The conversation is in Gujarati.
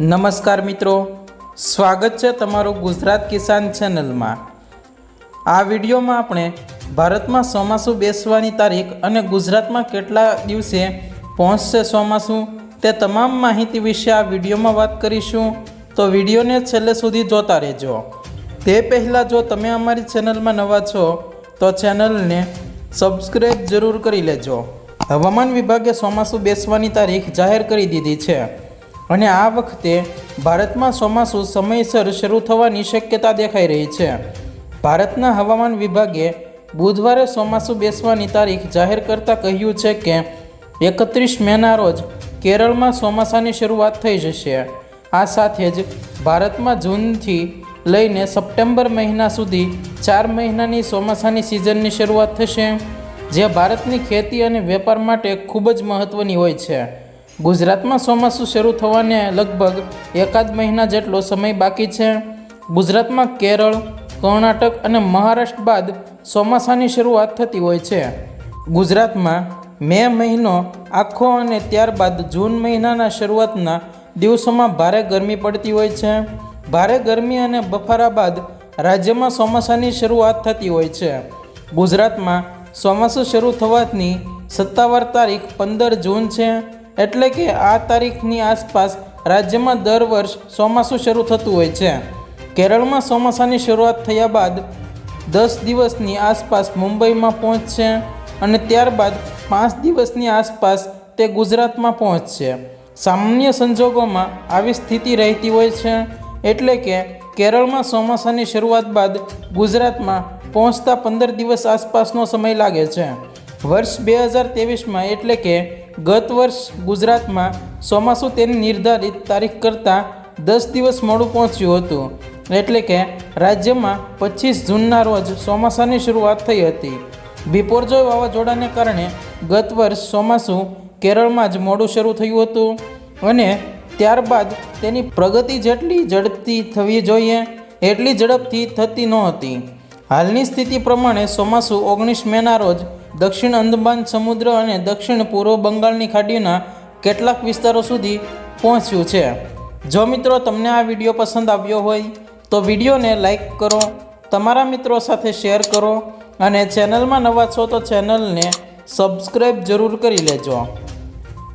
નમસ્કાર મિત્રો. સ્વાગત છે તમારું ગુજરાત કિસાન ચેનલમાં. આ વિડીયોમાં આપણે ભારતમાં ચોમાસું બેસવાની તારીખ અને ગુજરાતમાં કેટલા દિવસે પહોંચશે ચોમાસું તે તમામ માહિતી વિશે આ વિડીયોમાં વાત કરીશું. તો વિડીયોને છેલ્લે સુધી જોતા રહેજો. તે પહેલાં જો તમે અમારી ચેનલમાં નવા છો, તો ચેનલને સબસ્ક્રાઈબ જરૂર કરી લેજો. હવામાન વિભાગે ચોમાસું બેસવાની તારીખ જાહેર કરી દીધી છે. અને આ વખતે ભારતમાં ચોમાસું સમયસર શરૂ થવાની શક્યતા દેખાઈ રહી છે. ભારતના હવામાન વિભાગે બુધવારે ચોમાસું બેસવાની તારીખ જાહેર કરતાં કહ્યું છે કે એકત્રીસ મેના રોજ કેરળમાં ચોમાસાની શરૂઆત થઈ જશે. આ સાથે જ ભારતમાં જૂનથી લઈને સપ્ટેમ્બર મહિના સુધી ચાર મહિનાની ચોમાસાની સિઝનની શરૂઆત થશે, જે ભારતની ખેતી અને વેપાર માટે ખૂબ જ મહત્ત્વની હોય છે. ગુજરાતમાં ચોમાસું શરૂ થવાને લગભગ એકાદ મહિના જેટલો સમય બાકી છે. ગુજરાતમાં કેરળ, કર્ણાટક અને મહારાષ્ટ્ર બાદ ચોમાસાની શરૂઆત થતી હોય છે. ગુજરાતમાં મે મહિનો આખો અને ત્યારબાદ જૂન મહિનાના શરૂઆતના દિવસોમાં ભારે ગરમી પડતી હોય છે. ભારે ગરમી અને બફારા બાદ રાજ્યમાં ચોમાસાની શરૂઆત થતી હોય છે. ગુજરાતમાં ચોમાસું શરૂ થવાની સત્તાવાર તારીખ પંદર જૂન છે. એટલે કે આ તારીખની આસપાસ રાજ્યમાં દર વર્ષ ચોમાસું શરૂ થતું હોય છે. કેરળમાં ચોમાસાની શરૂઆત થયા બાદ દસ દિવસની આસપાસ મુંબઈમાં પહોંચશે અને ત્યારબાદ પાંચ દિવસની આસપાસ તે ગુજરાતમાં પહોંચશે. સામાન્ય સંજોગોમાં આવી સ્થિતિ રહેતી હોય છે, એટલે કે કેરળમાં ચોમાસાની શરૂઆત બાદ ગુજરાતમાં પહોંચતા પંદર દિવસ આસપાસનો સમય લાગે છે. વર્ષ બે હજાર ત્રેવીસમાં એટલે કે ગત વર્ષ ગુજરાતમાં ચોમાસું તેની નિર્ધારિત તારીખ કરતાં દસ દિવસ મોડું પહોંચ્યું હતું. એટલે કે રાજ્યમાં પચીસ જૂનના રોજ ચોમાસાની શરૂઆત થઈ હતી. બિપોરજોય વાવાઝોડાને કારણે ગત વર્ષ ચોમાસું કેરળમાં જ મોડું શરૂ થયું હતું અને ત્યારબાદ તેની પ્રગતિ જેટલી ઝડપથી થવી જોઈએ, એટલી ઝડપથી થતી નહોતી. હાલની સ્થિતિ પ્રમાણે ચોમાસું ઓગણીસ મેના રોજ દક્ષિણ અંદમાન સમુદ્ર અને દક્ષિણ પૂર્વ બંગાળની ખાડીના કેટલાક વિસ્તારો સુધી પહોંચ્યું છે. જો મિત્રો તમને આ વીડિયો પસંદ આવ્યો હોય, તો વિડીયોને લાઈક કરો, તમારા મિત્રો સાથે શેર કરો અને ચેનલમાં નવા છો તો ચેનલને સબસ્ક્રાઈબ જરૂર કરી લેજો.